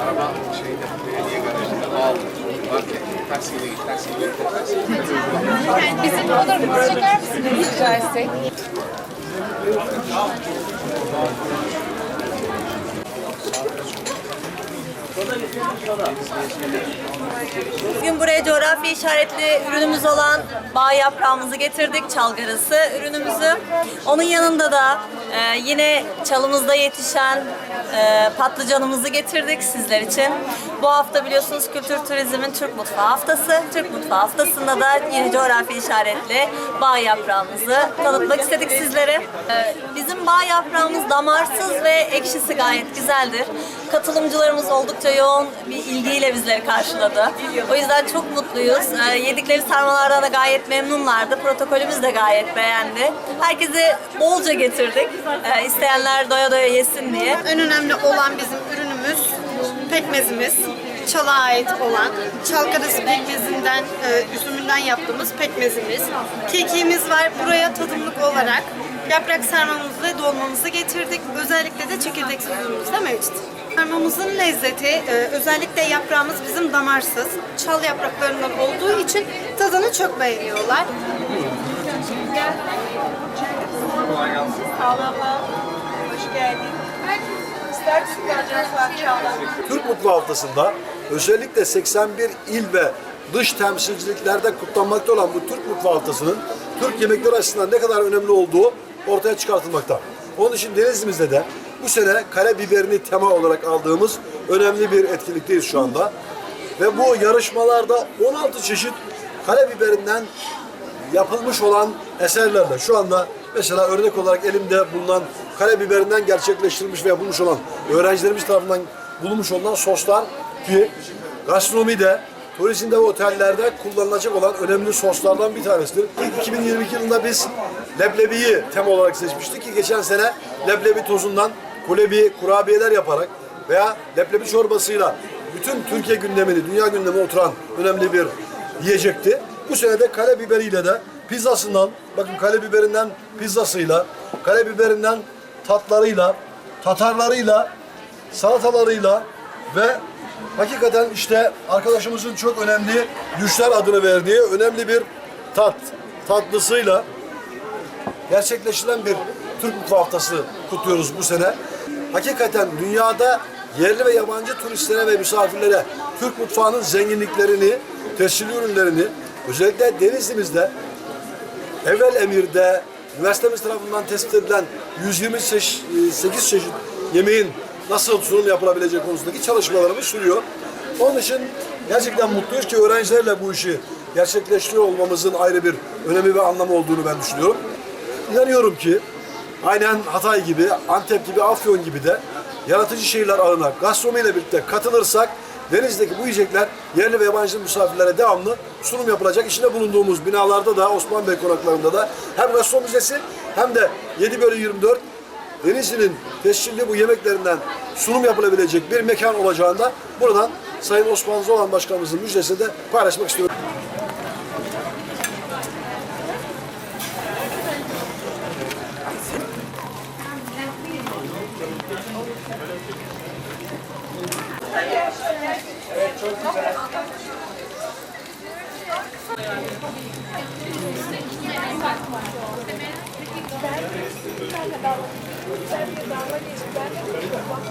Araba şeyde, belediye garajında bağlı. Market, taksiyle git, taksiyle git, taksiyle git. Bizim mu? Çeker misiniz rica etsek? Bugün buraya coğrafi işaretli ürünümüz olan bağ yaprağımızı getirdik, çalgarısı ürünümüzü. Onun yanında da e, yine çalımızda yetişen e, patlıcanımızı getirdik sizler için. Bu hafta biliyorsunuz Kültür Turizm'in Türk Mutfağı Haftası. Türk Mutfağı Haftası'nda da yeni coğrafi işaretli bağ yaprağımızı tanıtmak istedik sizlere. E, bizim bağ yaprağımız damarsız ve ekşisi gayet güzeldir. Katılımcılarımız oldukça yoğun bir ilgiyle bizleri karşıladı. O yüzden çok mutluyuz. Ee, yedikleri sarmalardan da gayet memnunlardı. Protokolümüz de gayet beğendi. Herkese bolca getirdik. Ee, isteyenler doya doya yesin diye. En önemli olan bizim ürünümüz pekmezimiz. Çala ait olan çalkarası pekmezinden, e, üzümünden yaptığımız pekmezimiz. Kekiğimiz var. Buraya tadımlık olarak yaprak sarmamızı ve dolmamızı getirdik. Özellikle de çekirdek sosumuz da mevcut. Sarmamızın lezzeti, e, özellikle yaprağımız bizim damarsız. Çal yapraklarından olduğu için tadını çok beğeniyorlar. Türk Mutfağı Haftası'nda özellikle 81 il ve dış temsilciliklerde kutlanmakta olan bu Türk Mutfağı Haftası'nın Türk yemekleri açısından ne kadar önemli olduğu ortaya çıkartılmakta. Onun için Denizli'mizde de bu sene kare biberini tema olarak aldığımız önemli bir etkinlikteyiz şu anda. Ve bu yarışmalarda 16 çeşit kare biberinden yapılmış olan eserlerle şu anda mesela örnek olarak elimde bulunan karabiberinden gerçekleştirilmiş ve yapılmış olan öğrencilerimiz tarafından bulunmuş olan soslar ki gastronomide, turizmde ve otellerde kullanılacak olan önemli soslardan bir tanesidir. İlk 2022 yılında biz leblebiyi tema olarak seçmiştik ki geçen sene leblebi tozundan kulebi, kurabiyeler yaparak veya leblebi çorbasıyla bütün Türkiye gündemini, dünya gündemine oturan önemli bir yiyecekti. Bu sene de kale biberiyle de pizzasından, bakın kale biberinden pizzasıyla, kale biberinden tatlarıyla, tatarlarıyla, salatalarıyla ve hakikaten işte arkadaşımızın çok önemli düşler adını verdiği önemli bir tat, tatlısıyla gerçekleştirilen bir Türk Mutfağı Haftası kutluyoruz bu sene. Hakikaten dünyada yerli ve yabancı turistlere ve misafirlere Türk mutfağının zenginliklerini, tescilli ürünlerini özellikle Denizli'mizde Evvel Emir'de üniversitemiz tarafından tespit edilen 128 çeşit yemeğin nasıl sunum yapılabileceği konusundaki çalışmalarımız sürüyor. Onun için gerçekten mutluyuz ki öğrencilerle bu işi gerçekleştiriyor olmamızın ayrı bir önemi ve anlamı olduğunu ben düşünüyorum. İnanıyorum ki aynen Hatay gibi, Antep gibi, Afyon gibi de yaratıcı şehirler ağına gastronomiyle birlikte katılırsak Denizli'deki bu yiyecekler yerli ve yabancı misafirlere devamlı sunum yapılacak. İçinde bulunduğumuz binalarda da Osman Bey konaklarında da hem gastronomi müzesi hem de 7 bölü 24 Denizli'nin tescilli bu yemeklerinden sunum yapılabilecek bir mekan olacağında buradan Sayın Osman Zolan Başkanımızın müjdesini de paylaşmak istiyorum. Evet çok güzel. Ben bir tane dalga geçtim. Ben de